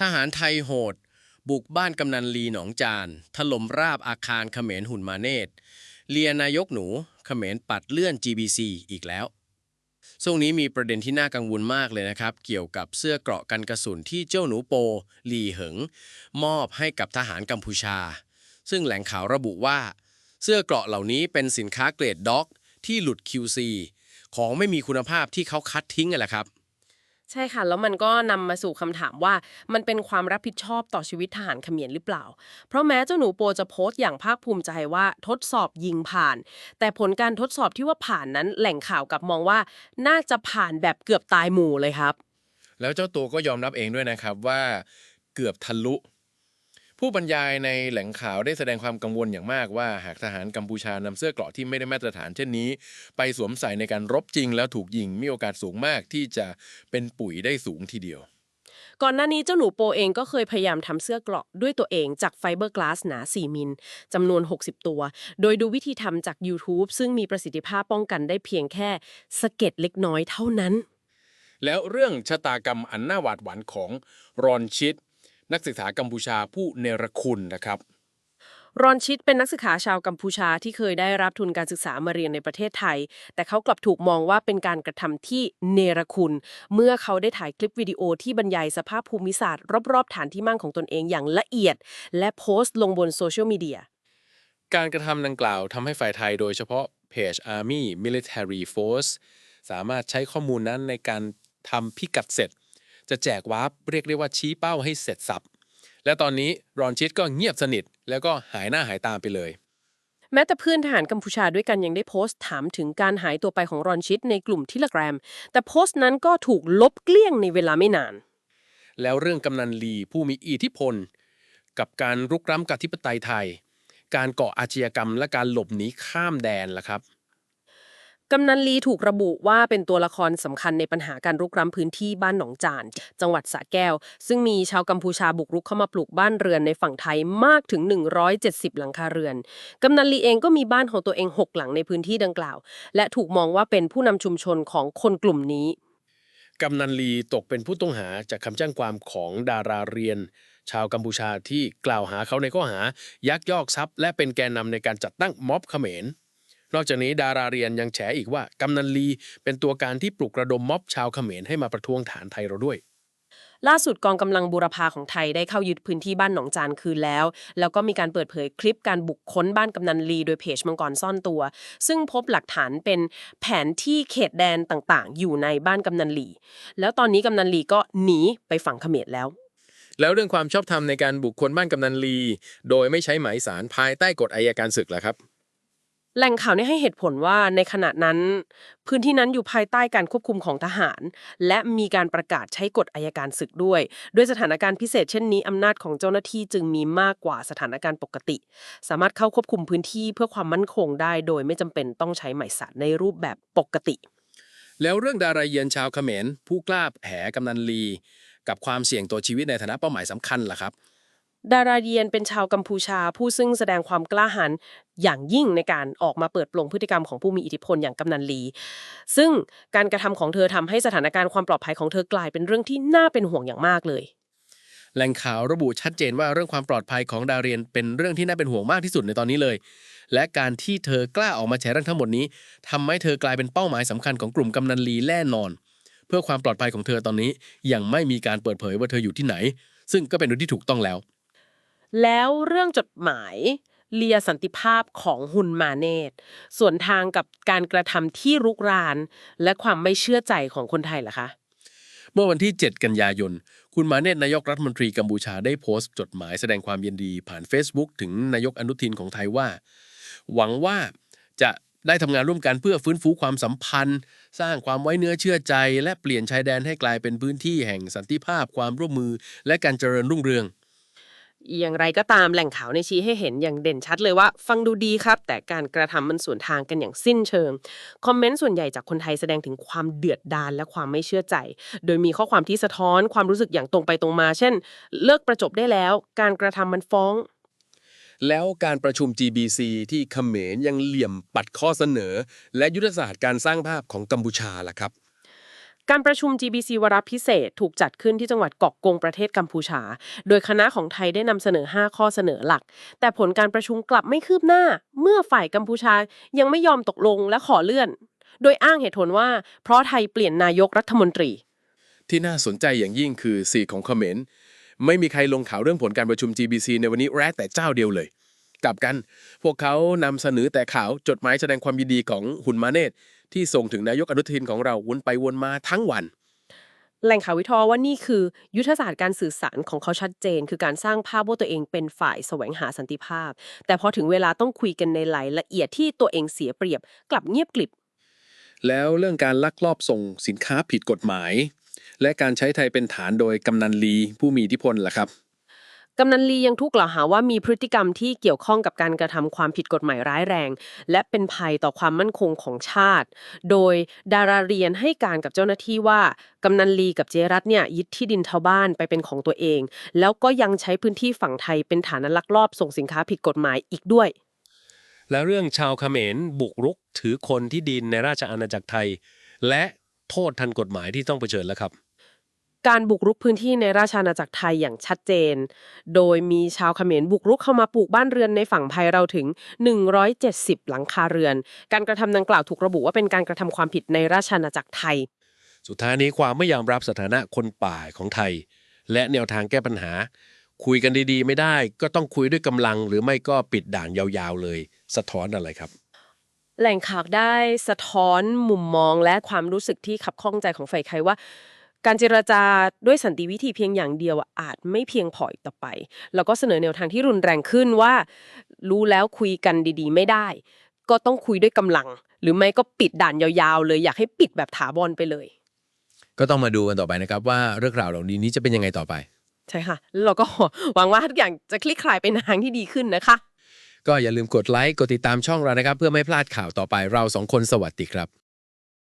ทหารไทยโหด บุกบ้านกำนันลีหนองจาน ถล่มราบอาคารเขมรหุ่นมาเนตเลียนายกหนูเขมรปัดเลื่อน GBC อีกแล้วช่วงนี้มีประเด็นที่น่ากังวลมากเลยนะครับ เกี่ยวกับเสื้อเกราะกันกระสุนที่เจ้าหนูโปลีเหิง มอบให้กับทหารกัมพูชา ซึ่งแหล่งข่าวระบุว่า เสื้อเกราะเหล่านี้เป็นสินค้าเกรดด็อก ที่หลุด QC ของไม่มีคุณภาพที่เขาคัดทิ้งนั่นแหละครับ ใช่ค่ะ แล้วมันก็นำมาสู่คำถามว่า มันเป็นความรับผิดชอบต่อชีวิตทหารเขมรหรือเปล่า เพราะแม้เจ้าหนูโปจะโพสต์อย่างภาคภูมิใจว่าทดสอบยิงผ่าน แต่ผลการทดสอบที่ว่าผ่านนั้นแหล่งข่าวกลับมองว่า น่าจะผ่านแบบเกือบตายหมู่เลยครับ แล้วเจ้าตัวก็ยอมรับเองด้วยนะครับว่า เกือบทะลุ ผู้บรรยายในแหล่งข่าวได้แสดงความกังวลอย่างมากว่า หากทหารกัมพูชานำเสื้อเกราะที่ไม่ได้มาตรฐานเช่นนี้ ไปสวมใส่ในการรบจริงแล้วถูกยิงมีโอกาสสูงมากที่จะเป็นปุ๋ยได้สูงทีเดียว ก่อนหน้านี้เจ้าหนูโปเองก็เคยพยายามทำเสื้อเกราะด้วยตัวเองจากไฟเบอร์กลาสหนา 4 มิลจำนวน 60 ตัว โดยดูวิธีทำจาก YouTube ซึ่งมีประสิทธิภาพป้องกันได้เพียงแค่สะเก็ดเล็กน้อยเท่านั้น แล้วเรื่องชะตากรรมอันน่าหวาดหวั่นของรอนชิด นักศึกษากัมพูชาผู้เนรคุณนะครับรอนชิดเป็นนักศึกษาชาวกัมพูชาที่เคยได้รับทุนการศึกษามาเรียนในประเทศไทย แต่เขากลับถูกมองว่าเป็นการกระทำที่เนรคุณ เมื่อเขาได้ถ่ายคลิปวิดีโอที่บรรยายสภาพภูมิศาสตร์รอบๆ ฐานที่มั่นของตนเองอย่างละเอียด และโพสต์ลงบนโซเชียลมีเดีย การกระทำดังกล่าวทำให้ฝ่ายไทยโดยเฉพาะเพจ Army Military Force สามารถใช้ข้อมูลนั้นในการทำพิกัดเสร็จ จะแจกวาร์ปเรียกได้ว่าชี้เป้าให้เสร็จสับและตอนนี้รอนชิดก็เงียบสนิท แล้วก็หายหน้าหายตาไปเลย แม้แต่เพื่อนทหารกัมพูชาด้วยกันยังได้โพสต์ถามถึงการหายตัวไปของรอนชิดในกลุ่มทิลแกรม แต่โพสต์นั้นก็ถูกลบเกลี้ยงในเวลาไม่นาน แล้วเรื่องกำนันลีผู้มีอิทธิพล กับการรุกร้ำกับธิปไตยไทย การก่ออาชญากรรมและการหลบหนีข้ามแดนล่ะครับ กำนันลีถูกระบุว่าเป็นตัวละครสำคัญในปัญหาการรุกร้ำพื้นที่บ้านหนองจาน จังหวัดสระแก้ว ซึ่งมีชาวกัมพูชาบุกรุกเข้ามาปลูกบ้านเรือนในฝั่งไทยมากถึง 170 หลังคาเรือน กำนันลีเองก็มีบ้านของตัวเอง 6 หลังในพื้นที่ดังกล่าว และถูกมองว่าเป็นผู้นำชุมชนของคนกลุ่มนี้ กำนันลีตกเป็นผู้ต้องหาจากคำแจ้งความของดาราเรียน ชาวกัมพูชาที่กล่าวหาเขาในข้อหา ยักยอกทรัพย์ และเป็นแกนนำในการจัดตั้งม็อบเขมร นอกจากนี้ดาราเรียนยังแฉอีกว่ากำนันลีเป็นตัวการที่ปลุกระดมม็อบชาวเขมรให้มาประท้วงฐานไทยเราด้วย ล่าสุดกองกำลังบูรพาของไทยได้เข้ายึดพื้นที่บ้านหนองจานคืนแล้ว แล้วก็มีการเปิดเผยคลิปการบุกค้นบ้านกำนันลีโดยเพจมังกรซ่อนตัว ซึ่งพบหลักฐานเป็นแผนที่เขตแดนต่างๆ อยู่ในบ้านกำนันลี แล้วตอนนี้กำนันลีก็หนีไปฝั่งเขมรแล้วแล้วเรื่องความชอบธรรมในการบุกคนบ้านกำนันลี โดยไม่ใช้หมายสารภายใต้กฎอายการศึกล่ะครับ แหล่งข่าวนี้ให้เหตุผลว่าในขณะนั้น พื้นที่นั้นอยู่ภายใต้การควบคุมของทหาร และมีการประกาศใช้กฎอายการศึกด้วย ด้วยสถานการณ์พิเศษเช่นนี้อำนาจของเจ้าหน้าที่จึงมีมากกว่าสถานการณ์ปกติ สามารถเข้าควบคุมพื้นที่เพื่อความมั่นคงได้ โดยไม่จำเป็นต้องใช้หมายสารในรูปแบบปกติ แล้วเรื่องดาราเยียนชาวเขมรผู้กล้าแหกำนันลี กับความเสี่ยงตัวชีวิตในฐานะเป้าหมายสำคัญล่ะครับ ดาราเดียนเป็นชาวกัมพูชา ผู้ซึ่งแสดงความกล้าหาญอย่างยิ่งในการออกมาเปิดโปลงพฤติกรรมของผู้มีอิทธิพลอย่างกำนันลี ซึ่งการกระทำของเธอทำให้สถานการณ์ความปลอดภัยของเธอกลายเป็นเรื่องที่น่าเป็นห่วงอย่างมากเลยแหล่งข่าวระบุชัดเจนว่าเรื่องความปลอดภัยของดาเรียนเป็นเรื่องที่น่าเป็นห่วงมากที่สุดในตอนนี้เลย และการที่เธอกล้าออกมาแฉเรื่องทั้งหมดนี้ทำให้เธอกลายเป็นเป้าหมายสำคัญของกลุ่มกำนันลีแน่นอน เพื่อความปลอดภัยของเธอตอนนี้ยังไม่มีการเปิดเผยว่าเธออยู่ที่ไหน ซึ่งก็เป็นเรื่องที่ถูกต้องแล้ว แล้วเรื่องจดหมายเลียสันติภาพของหุนมาเนตส่วนทางกับการกระทำที่รุกราน และความไม่เชื่อใจของคนไทยล่ะคะ เมื่อวันที่ 7 กันยายน คุณมาเนตนายกรัฐมนตรีกัมพูชาได้โพสต์จดหมายแสดงความยินดีผ่าน Facebook ถึงนายกอนุทินของไทยว่า หวังว่าจะได้ทำงานร่วมกันเพื่อฟื้นฟูความสัมพันธ์ สร้างความไว้เนื้อเชื่อใจ และเปลี่ยนชายแดนให้กลายเป็นพื้นที่แห่งสันติภาพความร่วมมือ และการเจริญรุ่งเรือง อย่างไรก็ตามแหล่งข่าวในชี้ให้เห็นอย่างเด่นชัดเลยว่า ฟังดูดีครับ แต่การกระทำมันสวนทางกันอย่างสิ้นเชิง คอมเมนต์ส่วนใหญ่จากคนไทยแสดงถึงความเดือดดาลและความไม่เชื่อใจ โดยมีข้อความที่สะท้อนความรู้สึกอย่างตรงไปตรงมา เช่น เลิกประจบได้แล้ว การกระทำมันฟ้อง แล้วการประชุม GBC ที่เขมรยังเหลี่ยมปัดข้อเสนอ และยุทธศาสตร์การสร้างภาพของกัมพูชาล่ะครับ การประชุม GBC วาระพิเศษถูกจัดขึ้นที่จังหวัดเกาะกงประเทศกัมพูชา โดยคณะของไทยได้นำเสนอ 5 ข้อเสนอหลัก แต่ผลการประชุมกลับไม่คืบหน้า เมื่อฝ่ายกัมพูชายังไม่ยอมตกลงและขอเลื่อน โดยอ้างเหตุผลว่า เพราะไทยเปลี่ยนนายกรัฐมนตรี ที่น่าสนใจอย่างยิ่งคือสีของคอมเขมรไม่มีใครลงข่าวเรื่องผลการประชุม GBC ในวันนี้แร้แต่เจ้าเดียวเลยกลับกัน พวกเขานำเสนอแต่ข่าวจดหมายแสดงความยินดีของหุนมาเนต ที่ส่งถึงนายกอนุทินของเราวนไปวนมาทั้งวัน แหล่งข่าววิเคราะห์ว่านี่คือยุทธศาสตร์การสื่อสารของเขาชัดเจน คือการสร้างภาพว่าตัวเองเป็นฝ่ายแสวงหาสันติภาพ แต่พอถึงเวลาต้องคุยกันในรายละเอียดที่ตัวเองเสียเปรียบกลับเงียบกลิบ แล้วเรื่องการลักลอบส่งสินค้าผิดกฎหมาย และการใช้ไทยเป็นฐานโดยกำนันลีผู้มีอิทธิพลล่ะครับ กำนันลียังถูกกล่าวหาว่ามีพฤติกรรมที่เกี่ยวข้องกับการกระทำความผิดกฎหมายร้ายแรง และเป็นภัยต่อความมั่นคงของชาติ โดยดาราเรียนให้การกับเจ้าหน้าที่ว่ากำนันลีกับเจรัตเนี่ยยึดที่ดินชาวบ้านไปเป็นของตัวเอง แล้วก็ยังใช้พื้นที่ฝั่งไทยเป็นฐานลักลอบส่งสินค้าผิดกฎหมายอีกด้วย และเรื่องชาวเขมรบุกรุกถือคนที่ดินในราชอาณาจักรไทย และโทษทันกฎหมายที่ต้องเผชิญแล้วครับ การบุกรุกพื้นที่ในราชอาณาจักรไทยอย่างชัดเจน โดยมีชาวเขมรบุกรุกเข้ามาปลูกบ้านเรือนในฝั่งไทยเราถึง 170 หลังคาเรือน การกระทำดังกล่าวถูกระบุว่าเป็นการกระทำความผิดในราชอาณาจักรไทย สุดท้ายนี้ความไม่ยอมรับสถานะคนป่าของไทย และแนวทางแก้ปัญหา คุยกันดีๆ ไม่ได้ ก็ต้องคุยด้วยกำลัง หรือไม่ก็ปิดด่านยาวๆเลย สะท้อนอะไรครับแหล่งข่าวได้สะท้อนมุมมองและความรู้สึกที่ขับข้องใจของฝ่ายใครว่า การเจรจาด้วยสันติวิธีเพียงอย่างเดียวอะอาจไม่เพียงพออีกต่อไป แล้วก็เสนอแนวทางที่รุนแรงขึ้นว่า รู้แล้วคุยกันดีๆ ไม่ได้ ก็ต้องคุยด้วยกำลัง หรือไม่ก็ปิดด่านยาวๆ เลยอยากให้ปิดแบบถาวรไปเลย ก็ต้องมาดูกันต่อไปนะครับ ว่าเรื่องราวเหล่านี้จะเป็นยังไงต่อไป ใช่ค่ะแล้วเราก็หวังว่าทุกอย่างจะคลี่คลายไปในทางที่ดีขึ้นนะคะ ก็อย่าลืมกดไลค์กดติดตามช่องเรานะครับ เพื่อไม่พลาดข่าวต่อไปเราสองคนสวัสดีครับ